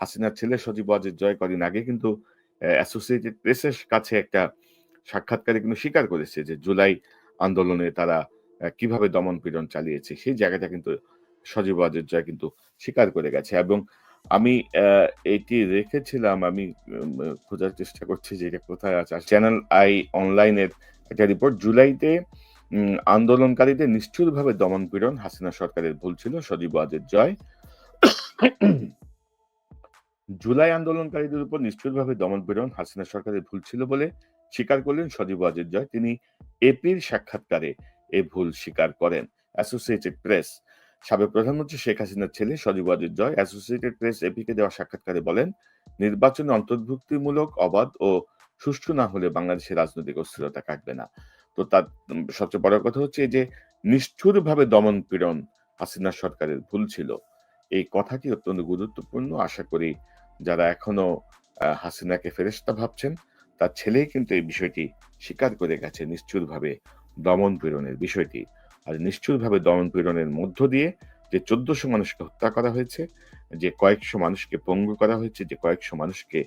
হাসিনার ছেলে সজীব ওয়াজেদ জয় কদিন আগে কিন্তু অ্যাসোসিয়েটেড প্রেসের কাছে একটা সাক্ষাৎকারে কিন্তু স্বীকার করেছে যে জুলাই আন্দোলনে তারা কীভাবে দমন পীড়ন চালিয়েছে, সেই জায়গাটা কিন্তু সজীব ওয়াজেদ জয় কিন্তু স্বীকার করে গেছে। এবং আমি এটি রেখেছিলাম, আমি খোঁজার চেষ্টা করছি যে এটা কোথায় আছে। চ্যানেল আই অনলাইনের একটা রিপোর্ট, জুলাইতে আন্দোলনকারীদের নিষ্ঠুরভাবে দমন পীড়ন হাসিনা সরকারের ভুল ছিল, সজীব ওয়াজেদ জয়। জুলাই আন্দোলনকারীদের উপর নিষ্ঠুরভাবে দমন পীড়ন হাসিনা সরকারের ভুল ছিল বলে স্বীকার করলেন সজীব ওয়াজেদ জয়। তিনি এপির সাক্ষাৎকারে এ ভুল স্বীকার করেন। অ্যাসোসিয়েটেড প্রেস সাবেক প্রধানমন্ত্রী শেখ হাসিনার ছেলে সজীব ওয়াজেদ জয় অ্যাসোসিয়েটেড প্রেস এপিকে দেওয়া সাক্ষাৎকারে বলেন, নির্বাচনে অন্তর্ভুক্তিমূলক, অবাধ ও সুষ্ঠু না হলে বাংলাদেশের রাজনৈতিক অস্থিরতা কাটবে না। তো তার সবচেয়ে বড় কথা হচ্ছে যে নিষ্ঠুরভাবে দমন পীড়ন হাসিনা সরকারের ভুল ছিল। এই কথাটি অত্যন্ত গুরুত্বপূর্ণ। আশা করি যারা এখনও হাসিনাকে ফেরেস্তা ভাবছেন, তার ছেলেই কিন্তু এই বিষয়টি স্বীকার করে গেছে নিষ্ঠুরভাবে দমন পীড়নের বিষয়টি। আর নিষ্ঠুরভাবে দমন পীড়নের মধ্য দিয়ে যে চোদ্দশো মানুষকে হত্যা করা হয়েছে, যে কয়েকশো মানুষকে পঙ্গু করা হয়েছে, যে কয়েকশো মানুষকে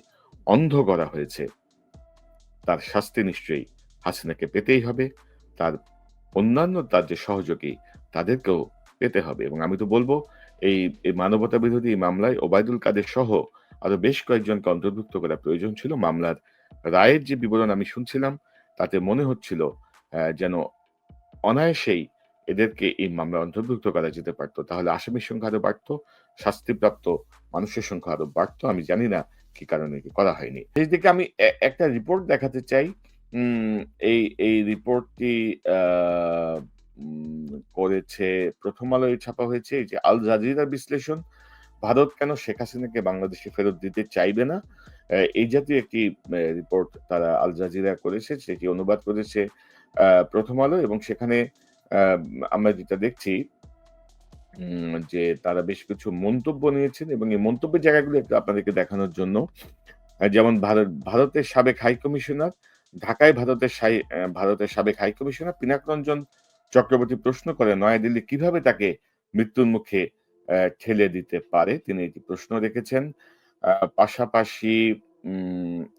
অন্ধ করা হয়েছে, তার শাস্তি নিশ্চয়ই হাসিনাকে পেতেই হবে। তার অন্যান্য, তার যে সহযোগী, তাদেরকেও পেতে হবে। এবং আমি তো বলব, এই এই মানবতা বিরোধী মামলায় ওবায়দুল কাদের সহ আরও বেশ কয়েকজনকে অন্তর্ভুক্ত করা প্রয়োজন ছিল। মামলার রায়ের যে বিবরণ আমি শুনছিলাম, তাতে মনে হচ্ছিল যেন অনায়াসেই এদেরকে এই মামলা অন্তর্ভুক্ত করা যেতে পারতো। তাহলে আসামির সংখ্যা আরও বাড়তো, শাস্তিপ্রাপ্ত মানুষের সংখ্যা আরও বাড়তো, আমি জানি না কি কারণে কি করা হয়নি। সেই দিকে আমি একটা রিপোর্ট দেখাতে চাই। এই এই রিপোর্টটি করেছে, প্রথম আলোয় ছাপা হয়েছে, এই যে আল জাজিরা বিশ্লেষণ ভারত কেন শেখ হাসিনাকে বাংলাদেশে ফেরত দিতে চাইবে না? এই জাতীয় একটি রিপোর্ট তারা আল জাজিরা করেছে, সেটি অনুবাদ করেছে প্রথম আলো এবং সেখানে আমরা যেটা দেখছি যে তারা বেশ কিছু মন্তব্য নিয়েছেন এবং এই মন্তব্যের জায়গাগুলো একটু আপনাদেরকে দেখানোর জন্য। যেমন ভারত, ভারতের সাবেক হাই কমিশনার, ঢাকায় ভারতের ভারতের সাবেক হাই কমিশনার পিনাক রঞ্জন চক্রবর্তী প্রশ্ন করে নয়াদিল্লি কীভাবে তাকে মৃত্যুর মুখে ঠেলে দিতে পারে। তিনি এটি প্রশ্ন রেখেছেন। পাশাপাশি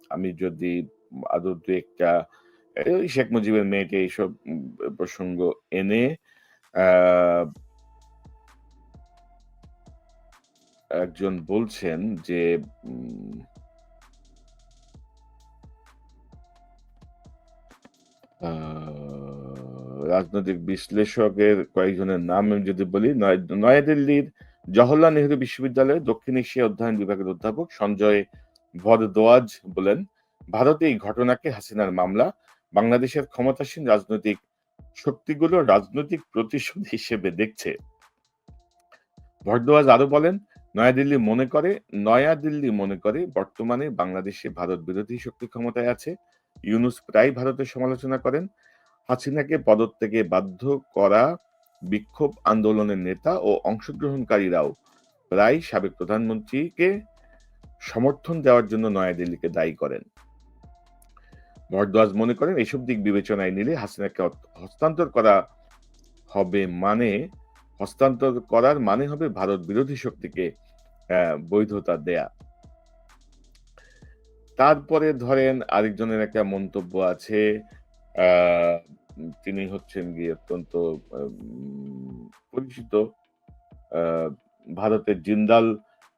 আমি যদি আরও দু একটা শেখ মুজিবের মেয়েকে এইসব প্রসঙ্গ এনে একজন বলছেন যে আহ, রাজনৈতিক বিশ্লেষকের কয়েকজনের নাম আমি যদি বলি, নয়- নয়াদিল্লির জওহরলাল নেহরু বিশ্ববিদ্যালয়ের দক্ষিণ এশিয়া অধ্যয়ন বিভাগের অধ্যাপক সঞ্জয় ভরদ্বাজ বলেন, ভারতে এই ঘটনাকে হাসিনার মামলা, বাংলাদেশের ক্ষমতাসীন রাজনৈতিক শক্তিগুলো রাজনৈতিক প্রতিশোধ হিসেবে দেখছে। ভরদ্বাজ আরও বলেন, নয়াদিল্লি মনে করে, নয়াদিল্লি মনে করে বর্তমানে বাংলাদেশে ভারত বিরোধী শক্তি ক্ষমতায় আছে। ইউনুস প্রায় ভারতের সমালোচনা করেন। হাসিনাকে পদত্যাগে বাধ্য করা বিক্ষোভ আন্দোলনের নেতা ও অংশগ্রহণকারীরাও প্রায় সাবেক প্রধানমন্ত্রীকে সমর্থন দেওয়ার জন্য নয়াদিল্লিকে দায়ী করেন। ভরদ্বাজ মনে করেন এইসব দিক বিবেচনায় নিলে হাসিনাকে হস্তান্তর করা হবে মানে হস্তান্তর করার মানে হবে ভারত বিরোধী শক্তিকে বৈধতা দেয়া। তারপরে ধরেন আরেকজনের একটা মন্তব্য আছে তিনি হচ্ছেন গিয়ে অত্যন্ত পরিচিত ভারতের জিন্দাল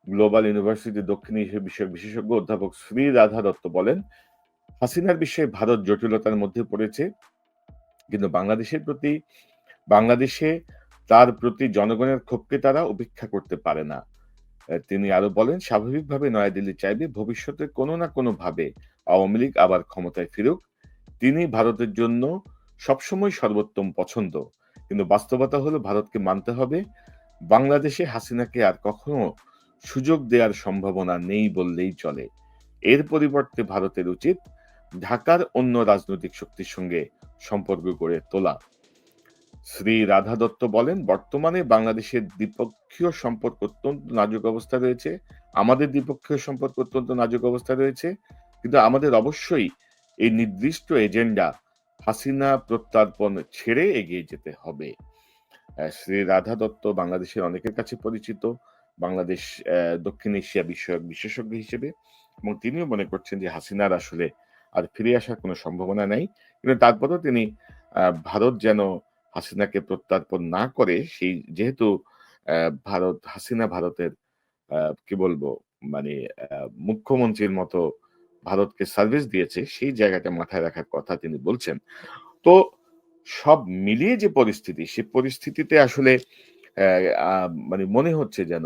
গ্লোবাল ইউনিভার্সিটি দক্ষিণ এশিয়া বিষয়ক বিশেষজ্ঞ অধ্যাপক শ্রী রাধা দত্ত বলেন, হাসিনার বিষয়ে ভারত জটিলতার মধ্যে পড়েছে, কিন্তু বাংলাদেশের প্রতি, বাংলাদেশে তার প্রতি জনগণের ক্ষোভকে তারা উপেক্ষা করতে পারে না। তিনি আরও বলেন, স্বাভাবিকভাবে নয়াদিল্লি চাইবে, ভবিষ্যতে কোনো না কোনো ভাবে আওয়ামী লীগ আবার ক্ষমতায় ফিরুক তিনি ভারতের জন্য সবসময় সর্বোত্তম পছন্দ। কিন্তু বাস্তবতা হলো ভারতকে মানতে হবে। বাংলাদেশে হাসিনাকে আর কখনো সুযোগ দেওয়ার সম্ভাবনা নেই বললেই চলে। এর পরিবর্তে ভারতের উচিত ঢাকার অন্য রাজনৈতিক শক্তির সঙ্গে সম্পর্ক গড়ে তোলা। শ্রী রাধা দত্ত বলেন, বর্তমানে বাংলাদেশের দ্বিপক্ষীয় সম্পর্ক অত্যন্ত নাজুক অবস্থা রয়েছে। আমাদের দ্বিপক্ষীয় সম্পর্ক অত্যন্ত নাজুক অবস্থা রয়েছে। কিন্তু আমাদের অবশ্যই এই নির্দিষ্ট এজেন্ডা হাসিনা প্রত্যার্পণ ছেড়ে এগিয়ে যেতে হবে। শ্রী রাধা দত্ত বাংলাদেশের অনেকের কাছে পরিচিত, বাংলাদেশ দক্ষিণ এশিয়া বিষয়ক বিশেষজ্ঞ হিসেবে। এবং তিনিও মনে করছেন যে হাসিনার আসলে আর ফিরে আসার কোনো সম্ভাবনা নাই। কিন্তু তারপরেও তিনি ভারত যেন হাসিনাকে প্রত্যার্পণ না করে, সেই যেহেতু ভারত, হাসিনা ভারতের কি বলব মানে মুখ্যমন্ত্রীর মতো ভারতকে সার্ভিস দিয়েছে, সেই জায়গাটা মাথায় রাখার কথা তিনি বলছেন। তো সব মিলিয়ে যে পরিস্থিতি, সে পরিস্থিতিতে আসলে মানে মনে হচ্ছে যেন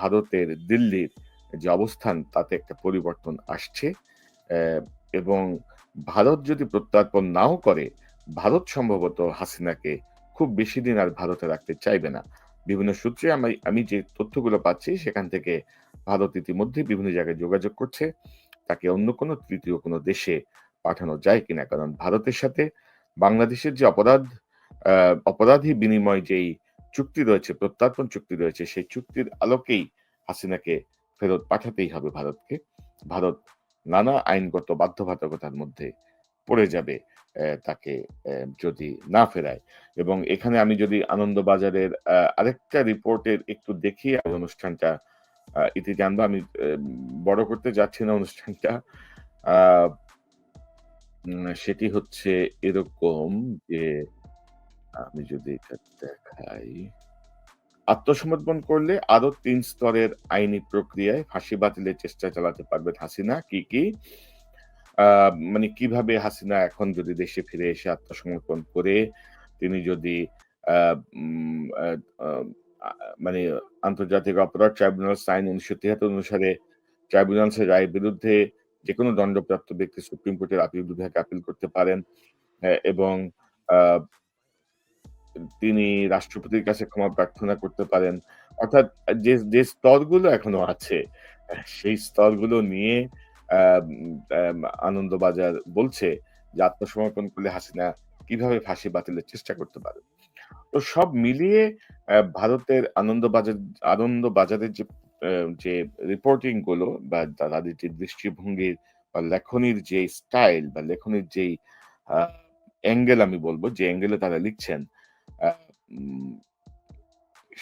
ভারতের দিল্লির যে অবস্থান, তাতে একটা পরিবর্তন আসছে। এবং ভারত যদি প্রত্যার্পণ নাও করে, ভারত সম্ভবত হাসিনাকে খুব বেশি দিন আর ভারতে রাখতে চাইবে না। বিভিন্ন সূত্রে আমি আমি যে তথ্যগুলো পাচ্ছি, সেখান থেকে ভারত ইতিমধ্যে বিভিন্ন জায়গায় যোগাযোগ করছে। তাকে অন্য কোনো তৃতীয় কোনো দেশে পাঠানো যায় কিনা। কারণ ভারতের সাথে বাংলাদেশের যে অপরাধ অপরাধী বিনিময় যেই চুক্তি রয়েছে, প্রত্যার্পণ চুক্তি রয়েছে, সেই চুক্তির আলোকেই হাসিনাকে ফেরত পাঠাতেই হবে ভারতকে। ভারত নানা আইনগত বাধ্যবাধকতার মধ্যে পড়ে যাবে তাকে যদি না ফেরায়। এবং এখানে আমি যদি আনন্দবাজারের আরেকটা রিপোর্টের একটু দেখি আর অনুষ্ঠানটা ইতি জানব আমি বড় করতে যাচ্ছি না অনুষ্ঠানটা। সেটি হচ্ছে এরকম যে, আমি যদি এটা দেখাই, আত্মসমর্পণ করলে আরও তিন স্তরের আইনি প্রক্রিয়ায় ফাঁসি বাতিলের চেষ্টা চালাতে পারবেন হাসিনা। কি কি? মানে কীভাবে হাসিনা এখন যদি দেশে ফিরে এসে আত্মসমর্পণ করে, তিনি যদি মানে আন্তর্জাতিক অপরাধ ট্রাইব্যুনাল আইন উনিশশো তিয়াত্তর অনুসারে ট্রাইব্যুনালসের রায়ের বিরুদ্ধে যে কোনো দণ্ডপ্রাপ্ত ব্যক্তি সুপ্রিম কোর্টের আপিল বিভাগে আপিল করতে পারেন এবং তিনি রাষ্ট্রপতির কাছে ক্ষমা প্রার্থনা করতে পারেন। অর্থাৎ যে যে স্তরগুলো এখনও আছে, সেই স্তরগুলো নিয়ে আনন্দবাজার বলছে যে আত্মসমর্পণ করলে হাসিনা কীভাবে ফাঁসি বাতিলের চেষ্টা করতে পারে। তো সব মিলিয়ে ভারতের আনন্দবাজার, আনন্দবাজারের যে যে রিপোর্টিংগুলো বা তাদের যে দৃষ্টিভঙ্গির বা লেখনির যে স্টাইল বা লেখনির যেই অ্যাঙ্গেল আমি বলব, যে অ্যাঙ্গেলে তারা লিখছেন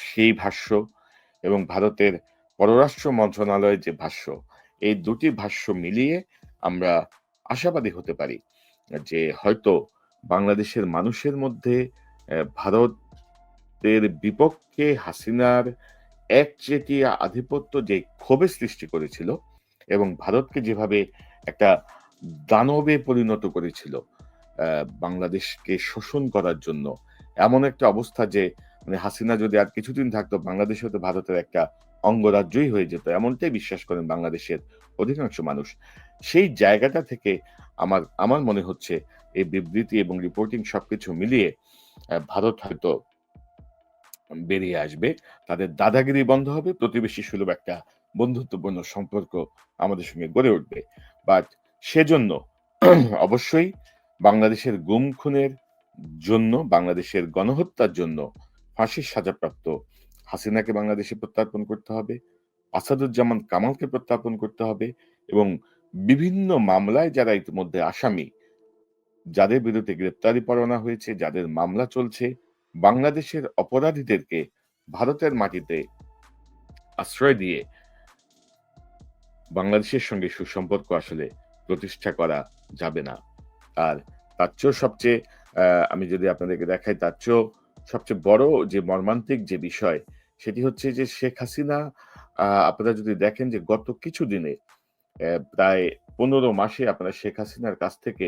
সেই ভাষ্য এবং ভারতের পররাষ্ট্র মন্ত্রণালয়ের যে ভাষ্য, এই দুটি ভাষ্য মিলিয়ে আমরা আশাবাদী হতে পারি যে হয়তো বাংলাদেশের মানুষের মধ্যে ভারতের বিপক্ষে হাসিনার একচেটিয়া আধিপত্য যে ক্ষোভের সৃষ্টি করেছিল এবং ভারতকে যেভাবে একটা দানবে পরিণত করেছিল বাংলাদেশকে শোষণ করার জন্য, এমন একটা অবস্থা যে মানে হাসিনা যদি আর কিছুদিন থাকতো, বাংলাদেশ হয়তো ভারতের একটা অঙ্গরাজ্যই হয়ে যেত, এমনটাই বিশ্বাস করেন বাংলাদেশের অধিকাংশ মানুষ। সেই জায়গাটা থেকে আমার আমার মনে হচ্ছে, এই বিবৃতি এবং রিপোর্টিং সবকিছু মিলিয়ে ভারত হয়তো বেরিয়ে আসবে। তাদের দাদাগিরি বন্ধ হবে। প্রতিবেশী সুলভ একটা বন্ধুত্বপূর্ণ সম্পর্ক আমাদের সঙ্গে গড়ে উঠবে। বাট সেজন্য অবশ্যই বাংলাদেশের গুম খুনের জন্য, বাংলাদেশের গণহত্যার জন্য ফাঁসির সাজাপ্রাপ্ত হাসিনাকে বাংলাদেশে প্রত্যার্পণ করতে হবে, আসাদুজ্জামান কামালকে প্রত্যার্পণ করতে হবে এবং বিভিন্ন মামলায় যারা ইতিমধ্যে আসামি যাদের বিরুদ্ধে গ্রেপ্তারি পরোয়ানা হয়েছে, যাদের মামলা চলছে, বাংলাদেশের অপরাধীদেরকে ভারতের মাটিতে আশ্রয় দিয়ে বাংলাদেশের সঙ্গে সুসম্পর্ক আসলে প্রতিষ্ঠা করা যাবে না। আর তার চেয়েও সবচেয়ে আমি যদি আপনাদেরকে দেখাই, তার চেয়েও সবচেয়ে বড় যে মর্মান্তিক যে বিষয়, সেটি হচ্ছে যে শেখ হাসিনা আপনারা যদি দেখেন যে গত কিছু দিনে প্রায় পনেরো মাসে আপনারা শেখ হাসিনার কাছ থেকে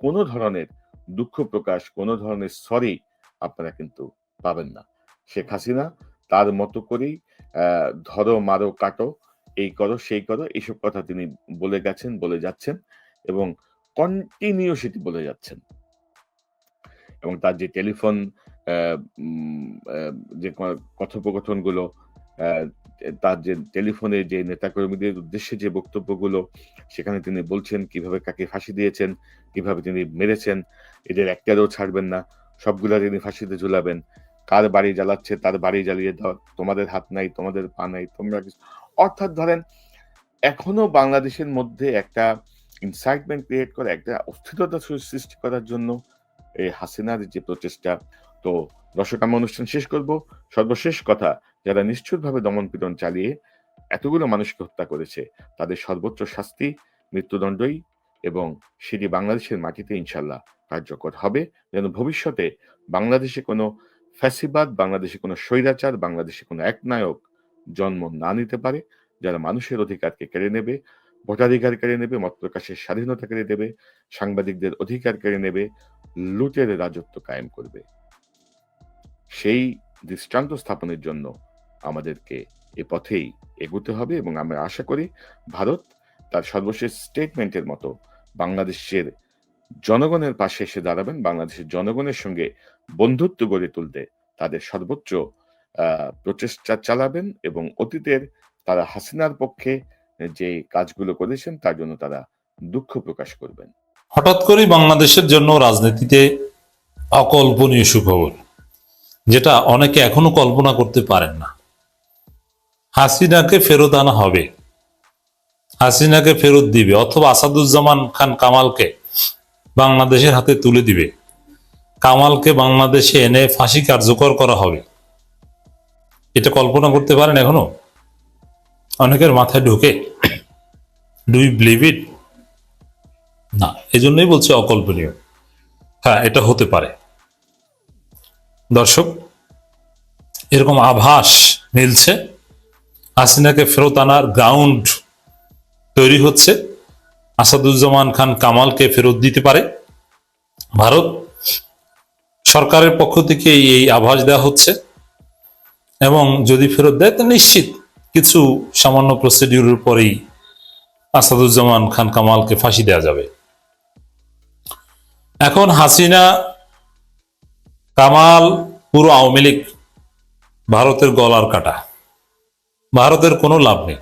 কোনো ধরনের দুঃখ প্রকাশ, কোনো ধরনের সরি আপনারা কিন্তু পাবেন না। শেখ হাসিনা তার মতো করেই ধরো, মারো, কাটো, এই করো, সেই করো এইসব কথা তিনি বলে গেছেন, বলে যাচ্ছেন এবং কন্টিনিউ সেটি বলে যাচ্ছেন। এবং তার যে টেলিফোন যে কথোপকথনগুলো তার যে টেলিফোনে যে নেতাকর্মীদের উদ্দেশ্যে যে বক্তব্যগুলো, সেখানে তিনি বলছেন কীভাবে কাকে ফাঁসি দিয়েছেন, কীভাবে তিনি মেরেছেন, এদের একটারও ছাড়বেন না, সবগুলা তিনি ফাঁসিতে ঝুলাবেন। কার বাড়ি জ্বালাচ্ছে, তার বাড়ি জ্বালিয়ে দাও, তোমাদের হাত নাই, তোমাদের পা নাই, তোমরা কিছু অর্থাৎ ধরেন, এখনও বাংলাদেশের মধ্যে একটা ইনসাইটমেন্ট ক্রিয়েট করা, একটা অস্থিরতা সৃষ্টি করার জন্য এই হাসিনার যে প্রচেষ্টা। তো দর্শক আমরা অনুষ্ঠান শেষ করব। সর্বশেষ কথা যারা নিষ্ঠুরভাবে দমনপীড়ন চালিয়ে এতগুলো মানুষকে হত্যা করেছে, তাদের সর্বোচ্চ শাস্তি মৃত্যুদণ্ডই এবং সেটি বাংলাদেশের মাটিতে ইনশাল্লাহ কার্যকর হবে। যেন ভবিষ্যতে বাংলাদেশে কোনো ফ্যাসিবাদ, বাংলাদেশে কোনো স্বৈরাচার, বাংলাদেশে কোনো একনায়ক জন্ম না নিতে পারে, যারা মানুষের অধিকারকে কেড়ে নেবে, ভোটাধিকার কেড়ে নেবে, মত প্রকাশের স্বাধীনতা কেড়ে দেবে সাংবাদিকদের অধিকার কেড়ে নেবে, লুটের রাজত্ব কায়েম করবে। সেই দৃষ্টান্ত স্থাপনের জন্য আমাদেরকে এ পথেই এগুতে হবে এবং আমরা আশা করি ভারত তার সর্বশেষ স্টেটমেন্টের মতো বাংলাদেশের জনগণের পাশে এসে দাঁড়াবেন, বাংলাদেশের জনগণের সঙ্গে বন্ধুত্ব গড়ে তুলতে তাদের সর্বোচ্চ প্রচেষ্টা চালাবেন এবং অতীতের তারা হাসিনার পক্ষে যে কাজগুলো করেছেন তার জন্য তারা দুঃখ প্রকাশ করবেন। হঠাৎ করেই বাংলাদেশের জন্য রাজনীতিতে অকল্পনীয় সুখবর, যেটা অনেকে এখনও কল্পনা করতে পারেন না। হাসিনাকে ফেরত আনা হবে। হাসিনাকে ফেরত দিবে অথবা আসাদুজ্জামান খান কামালকে বাংলাদেশের হাতে তুলে দিবে। কামালকে বাংলাদেশে এনে ফাঁসি কার্যকর করা হবে। এটা কল্পনা করতে পারেন এখনও? অনেকের মাথায় ঢুকে। ডু ইউ বিলিভ ইট না, এজন্যই বলছি অকল্পনীয়। হ্যাঁ এটা হতে পারে। দর্শক, এরকম আভাস মিলছে। হাসিনাকে ফেরত আনার গ্রাউন্ড তৈরি হচ্ছে। আসাদুজ্জামান খান কামালকে ফেরত দিতে পারে। ভারত সরকারের পক্ষ থেকে এই আভাস দেওয়া হচ্ছে। এবং যদি ফেরত দেয়, তো নিশ্চিত কিছু সামান্য প্রসিডিউরের পরেই আসাদুজ্জামান খান কামালকে ফাঁসি দেওয়া যাবে। এখন হাসিনা, কামাল, পুরো আওয়ামী লীগ, ভারতের গলার কাটা। ভারতের কোনো লাভ নেই।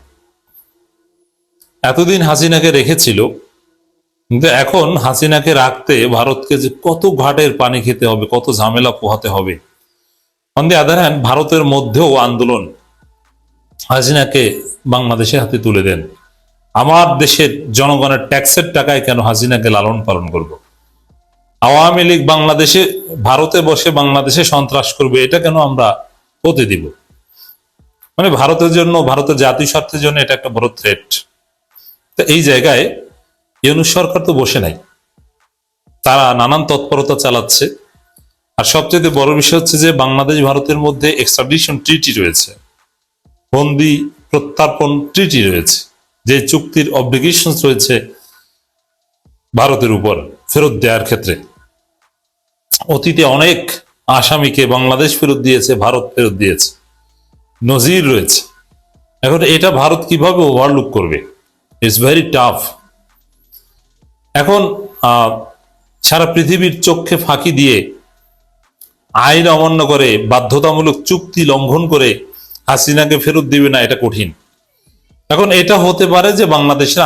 এতদিন হাসিনাকে রেখেছিল, কিন্তু এখন হাসিনাকে রাখতে ভারতকে যে কত ঘাটের পানি খেতে হবে, কত ঝামেলা পোহাতে হবে। অন দি আদার হ্যান্ড ভারতের মধ্যেও আন্দোলন হাসিনাকে বাংলাদেশের হাতে তুলে দেন। আমার দেশের জনগণের ট্যাক্সের টাকায় কেন হাসিনাকে লালন পালন করব। আওয়ামী লীগ বাংলাদেশে, ভারতে বসে বাংলাদেশে সন্ত্রাস করবে, এটা কেন আমরা হতে দিব? মানে ভারতের জন্য, ভারতের জাতীয় স্বার্থের জন্য এটা একটা বড় থ্রেট তো এই জায়গায় ইউনুস সরকার তো বসে নাই। তারা নানান তৎপরতা চালাচ্ছে। আর সবচেয়ে বড় বিষয় হচ্ছে যে বাংলাদেশ, ভারতের মধ্যে এক্সট্রাডিশন ট্রিটি রয়েছে। বন্দি প্রত্যার্পণ ট্রিটি রয়েছে। যে চুক্তির অব্লিগেশন রয়েছে ভারতের উপর ফেরত দেওয়ার ক্ষেত্রে। অতীতে অনেক আসামিকে বাংলাদেশ ফেরত দিয়েছে, ভারত ফেরত দিয়েছে। নজির রয়েছে। এখন এটা ভারত কীভাবে ওভারলুক করবে? ইটস ভেরি টাফ এখন সারা পৃথিবীর চোখে ফাঁকি দিয়ে আইন অমান্য করে, বাধ্যতামূলক চুক্তি লঙ্ঘন করে হাসিনাকে ফেরত দিবে না, এটা কঠিন। এখন এটা হতে পারে যে বাংলাদেশের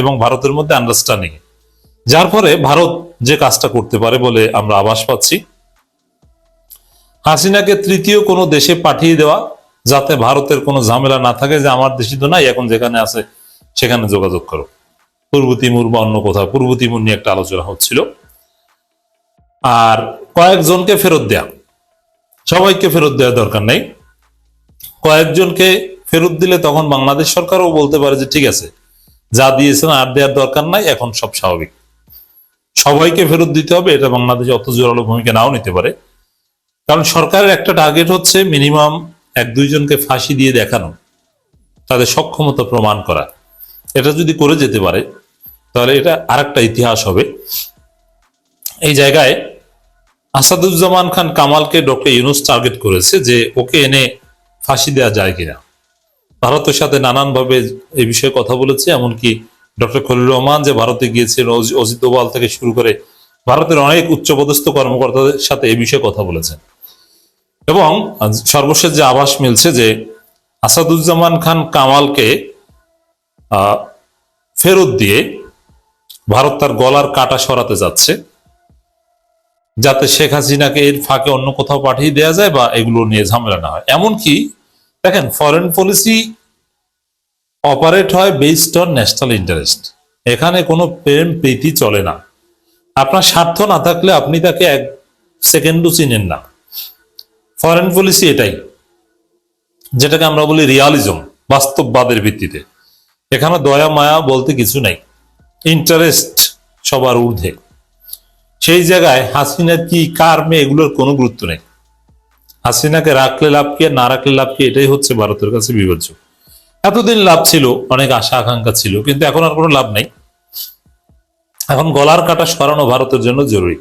এবং ভারতের মধ্যে আন্ডারস্ট্যান্ডিং যার ফলে ভারত যে কাজটা করতে পারে বলে আমরা আভাস পাচ্ছি, হাসিনাকে তৃতীয় কোনো দেশে পাঠিয়ে দেওয়া যাতে ভারতের কোনো ঝামেলা না থাকে যে আমার দেশে তো নাই, এখন যেখানে আছে সেখানে যোগাযোগ করো। পূর্ব তিমুর বা অন্য কোথাও, পূর্ব তিমুর নিয়ে একটা আলোচনা হচ্ছিল। আর কয়েকজনকে ফেরত দেয়া, সবাইকে ফেরত দেওয়ার দরকার নেই। কয়েকজনকে ফেরত দিলে তখন বাংলাদেশ সরকারও বলতে পারে যে, ঠিক আছে, যা দিয়েছেন আর দেওয়ার দরকার নাই, এখন সব স্বাভাবিক। সবাইকে ফেরত দিতে হবে, এটা বাংলাদেশ অত জোরালো ভূমিকা নাও নিতে পারে। কারণ সরকারের একটা টার্গেট হচ্ছে মিনিমাম এক দুইজনকে ফাঁসি দিয়ে দেখানো, তাদের সক্ষমতা প্রমাণ করা, এটা যদি করে যেতে পারে, তাহলে এটা আরেকটা ইতিহাস হবে। এই জায়গায় আসাদুজ্জামান খান কামালকে ডক্টর ইউনুস টার্গেট করেছে যে ওকে এনে ফাঁসি দেওয়া যায় কিনা। ভারতের সাথে নানানভাবে এই বিষয়ে কথা বলেছে, এমনকি ডক্টর খলিল রহমান যে ভারতে গিয়েছিল অজি- অজিত দোভাল থেকে শুরু করে ভারতের অনেক উচ্চপদস্থ কর্মকর্তাদের সাথে এই বিষয়ে কথা বলেছেন। এবং সর্বশেষ যে আভাস মিলছে যে আসাদুজ্জামান খান কামালকে ফেরত দিয়ে ভারত তার গলার কাটা সরাতে যাচ্ছে। যাতে শেখ হাসিনাকে এর ফাঁকে অন্য কোথাও পাঠিয়ে দেওয়া যায় বা এগুলো নিয়ে ঝামেলা না হয়। এমনকি দেখেন ফরেন পলিসি অপারেট হয় বেসড অন ন্যাশনাল ইন্টারেস্ট এখানে কোনো প্রেম প্রীতি চলে না। আপনার স্বার্থ না থাকলে আপনি তাকে এক সেকেন্ডও চিনেন না। ফরেন পলিসি এটাই। যেটাকে আমরা বলি রিয়ালিজম বাস্তববাদের ভিত্তিতে। এখানে দয়া, মায়া বলতে কিছু নাই। ইন্টারেস্ট সবার ঊর্ধ্বে। সেই জায়গায় হাসিনা কি, কার মেয়ে, এগুলোর কোনো গুরুত্ব নেই। হাসিনাকে রাখলে লাভ কি না রাখলে লাভ কি, এটাই হচ্ছে ভারতের কাছে বিবেচ্য এতদিন লাভ ছিল, অনেক আশা, আকাঙ্ক্ষা ছিল, কিন্তু এখন আর কোনো লাভ নেই। এখন গলার কাটা সরানো ভারতের জন্য জরুরি।